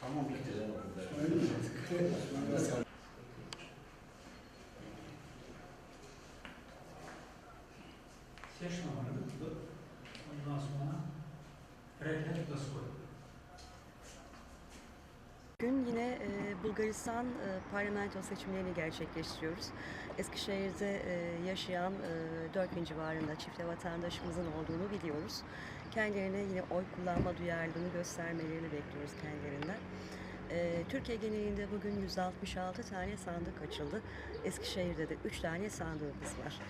Tamam bitti canım. Öyle mi? Seç numaralı. Ondan sonra Redhead Gaskoy. Bugün yine e, Bulgaristan e, parlamento seçimlerini gerçekleştiriyoruz. Eskişehir'de e, yaşayan e, 4000 civarında çifte vatandaşımızın olduğunu biliyoruz. Kendilerine yine oy kullanma duyarlılığını göstermelerini bekliyoruz kendilerinden. Türkiye genelinde bugün 166 tane sandık açıldı. Eskişehir'de de 3 tane sandığımız var.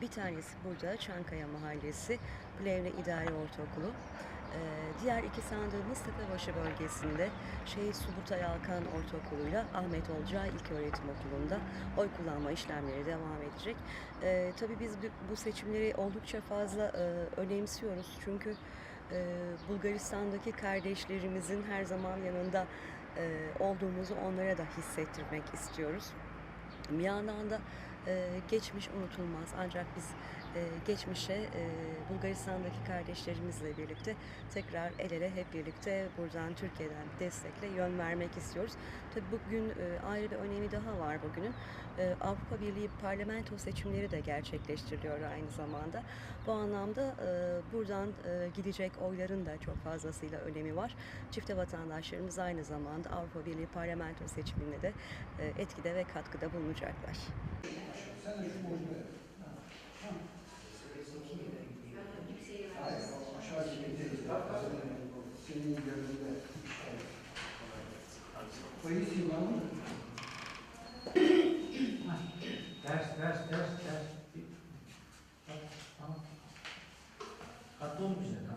Bir tanesi burada Çankaya Mahallesi, Plevne İdari Ortaokulu. Ee, diğer iki sandığımız Tepebaşı bölgesinde Şehit Subutay Alkan Ortaokulu'yla Ahmet Olcay İlköğretim Okulu'nda oy kullanma işlemleri devam edecek. Ee, tabii biz bu- seçimleri oldukça fazla e, önemsiyoruz çünkü e, Bulgaristan'daki kardeşlerimizin her zaman yanında e, olduğumuzu onlara da hissettirmek istiyoruz. Bir yandan da e, geçmiş unutulmaz ancak biz e, geçmişe e, Bulgaristan'daki kardeşlerimizle birlikte tekrar el ele hep birlikte buradan Türkiye'den destekle yön vermek istiyoruz. Tabii bugün e, ayrı bir önemi daha var bugünün. E, Avrupa Birliği parlamento seçimleri de gerçekleştiriliyor aynı zamanda. Bu anlamda e, buradan e, gidecek oyların da çok fazlasıyla önemi var. Çifte vatandaşlarımız aynı zamanda Avrupa Birliği parlamento seçiminde de e, etkide ve katkıda bulunacaklar. Sen de şu aí, Simão. Teste, teste, teste, teste. Atômica, tá?